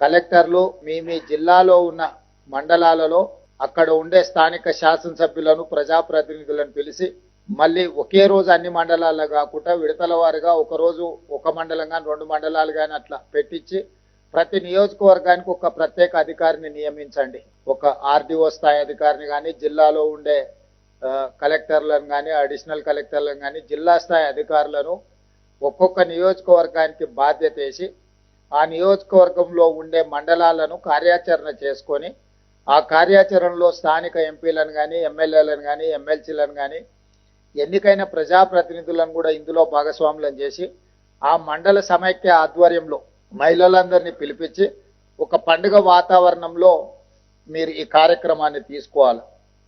కలెక్టర్లు మీ మీ జిల్లాలో ఉన్న మండలాలలో అక్కడ ఉండే స్థానిక శాసనసభ్యులను ప్రజాప్రతినిధులను పిలిచి మళ్ళీ ఒకే రోజు అన్ని మండలాల్లో కాకుండా విడతల వారిగా ఒకరోజు ఒక మండలం కానీ రెండు మండలాలు కానీ అట్లా పెట్టించి ప్రతి నియోజకవర్గానికి ఒక ప్రత్యేక అధికారిని నియమించండి. ఒక ఆర్డీఓ స్థాయి అధికారిని కానీ జిల్లాలో ఉండే కలెక్టర్లను కానీ అడిషనల్ కలెక్టర్లను కానీ జిల్లా స్థాయి అధికారులను ఒక్కొక్క నియోజకవర్గానికి బాధ్యత వేసి ఆ నియోజకవర్గంలో ఉండే మండలాలను కార్యాచరణ చేసుకొని ఆ కార్యాచరణలో స్థానిక ఎంపీలను కానీ ఎమ్మెల్యేలను కానీ ఎమ్మెల్సీలను కానీ ఎన్నికైన ప్రజాప్రతినిధులను కూడా ఇందులో భాగస్వాములను చేసి ఆ మండల సమైక్య ఆధ్వర్యంలో మహిళలందరినీ పిలిపించి ఒక పండుగ వాతావరణంలో మీరు ఈ కార్యక్రమాన్ని తీసుకోవాలి.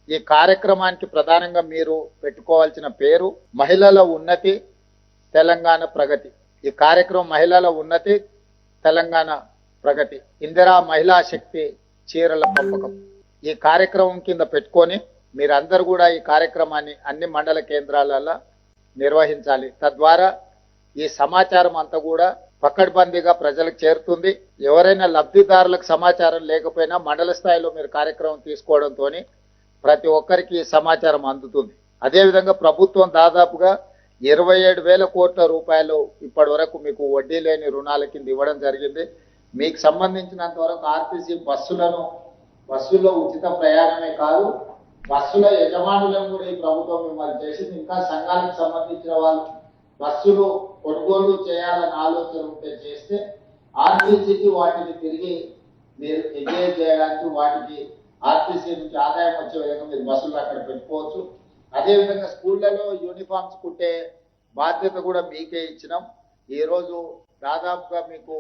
ఈ కార్యక్రమానికి ప్రధానంగా మీరు పెట్టుకోవాల్సిన పేరు మహిళల ఉన్నతి తెలంగాణ ప్రగతి. ఈ కార్యక్రమం మహిళల ఉన్నతి తెలంగాణ ప్రగతి. ఇందిరా మహిళా శక్తి చీరల పంపకం. ఈ కార్యక్రమం కింద పెట్టుకొని మీరందరూ కూడా ఈ కార్యక్రమాన్ని అన్ని మండల కేంద్రాలలో నిర్వహించాలి. తద్వారా ఈ సమాచారం అంతా కూడా పక్కడ్బందీగా ప్రజలకు చేరుతుంది. ఎవరైనా లబ్ధిదారులకు సమాచారం లేకపోయినా మండల స్థాయిలో మీరు కార్యక్రమం తీసుకోవడంతో ప్రతి ఒక్కరికి ఈ సమాచారం అందుతుంది. అదేవిధంగా ప్రభుత్వం దాదాపుగా ఇరవై ఏడు వేల కోట్ల రూపాయలు ఇప్పటి వరకు మీకు వడ్డీ లేని రుణాల కింద ఇవ్వడం జరిగింది. మీకు సంబంధించినంత వరకు ఆర్టీసీ బస్సులను బస్సుల్లో ఉచిత ప్రయాణమే కాదు బస్సుల యజమానులను కూడా ఈ ప్రభుత్వం మిమ్మల్ని చేసింది. ఇంకా సంఘాలకు సంబంధించిన వాళ్ళు బస్సులు కొనుగోలు చేయాలని ఆలోచన ఉంటే చేస్తే ఆర్టీసీకి వాటిని తిరిగి మీరు ఎంజాయ్ చేయడానికి వాటికి ఆర్టీసీ నుంచి ఆదాయం వచ్చే విధంగా మీరు బస్సులు అక్కడ పెట్టుకోవచ్చు. అదేవిధంగా స్కూళ్ళలో యూనిఫామ్స్ కుట్టే బాధ్యత కూడా మీకే ఇచ్చినాం. ఈ రోజు దాదాపుగా మీకు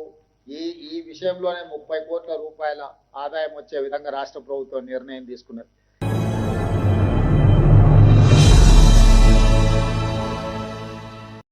ఈ ఈ విషయంలోనే ముప్పై కోట్ల రూపాయల ఆదాయం వచ్చే విధంగా రాష్ట్ర ప్రభుత్వం నిర్ణయం తీసుకున్నది.